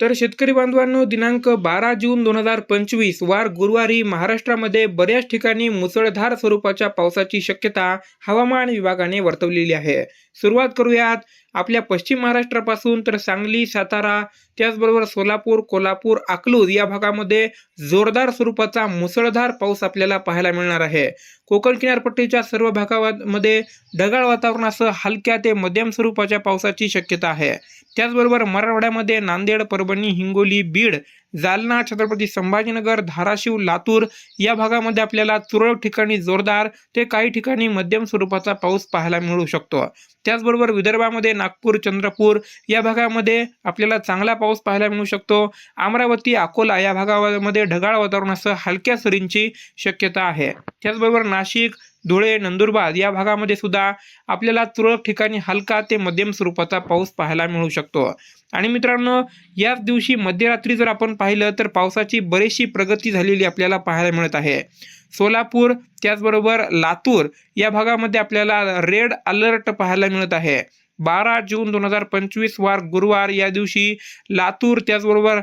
तर शेतकरी बांधवांनो दिनांक बारा जून दोन हजार पंचवीस वार गुरुवारी महाराष्ट्रामध्ये बऱ्याच ठिकाणी मुसळधार स्वरूपाच्या पावसाची शक्यता हवामान विभागाने वर्तवलेली आहे. सुरुवात करूयात आपल्या पश्चिम महाराष्ट्रापासून तर सांगली सातारा त्याचबरोबर सोलापूर कोल्हापूर अकलूज या भागामध्ये जोरदार स्वरूपाचा मुसळधार पाऊस आपल्याला पाहायला मिळणार आहे. कोकण किनारपट्टीच्या सर्व भागामध्ये ढगाळ वातावरणासह हलक्या ते मध्यम स्वरूपाच्या पावसाची शक्यता आहे. त्याचबरोबर मराठवाड्यामध्ये नांदेड परभणी हिंगोली बीड जालना छत्रपती संभाजीनगर धाराशिव लातूर या भागामध्ये आपल्याला तुरळक ठिकाणी जोरदार ते काही ठिकाणी मध्यम स्वरूपाचा पाऊस पाहायला मिळू शकतो. त्याचबरोबर विदर्भामध्ये नागपूर चंद्रपूर या भागामध्ये आपल्याला चांगला पाऊस पाहायला मिळू शकतो. अमरावती अकोला या भागामध्ये ढगाळ वातावरणासह हलक्या सरींची शक्यता आहे. त्याचबरोबर नाशिक धुळे नंदुरबार या भागामध्ये सुद्धा आपल्याला तुरळक ठिकाणी हलका ते मध्यम स्वरूपाचा पाऊस पाहायला मिळू शकतो. आणि मित्रांनो याच दिवशी मध्यरात्री जर आपण पाहिलं तर पावसाची बरीचशी प्रगती झालेली आपल्याला पाहायला मिळत आहे. सोलापूर त्याचबरोबर लातूर या भागामध्ये आपल्याला रेड अलर्ट पाहायला मिळत आहे. बारा जून दोन हजार पंचवीस वार गुरुवार या दिवशी लातूर त्याचबरोबर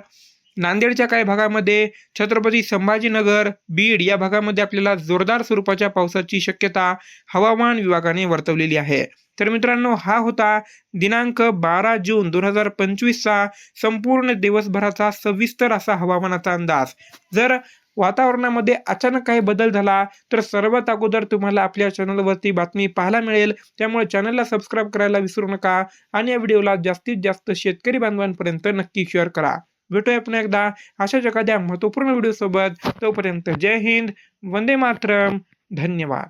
नांदेडच्या काही भागामध्ये छत्रपती संभाजीनगर बीड या भागामध्ये आपल्याला जोरदार स्वरूपाच्या पावसाची शक्यता हवामान विभागाने वर्तवलेली आहे. तर मित्रांनो हा होता दिनांक बारा जून दोन हजार पंचवीसचा संपूर्ण दिवसभराचा सविस्तर असा हवामानाचा अंदाज. जर वातावरणामध्ये अचानक काही बदल झाला तर सर्वात अगोदर तुम्हाला आपल्या चॅनलवरती बातमी पाहायला मिळेल. त्यामुळे चॅनलला सबस्क्राईब करायला विसरू नका आणि या व्हिडिओला जास्तीत जास्त शेतकरी बांधवांपर्यंत नक्की शेअर करा. भेटूया पुन्हा एकदा. अशाच एखाद्या महत्त्वपूर्ण व्हिडिओसोबत तोपर्यंत जय हिंद वंदे मातरम. धन्यवाद.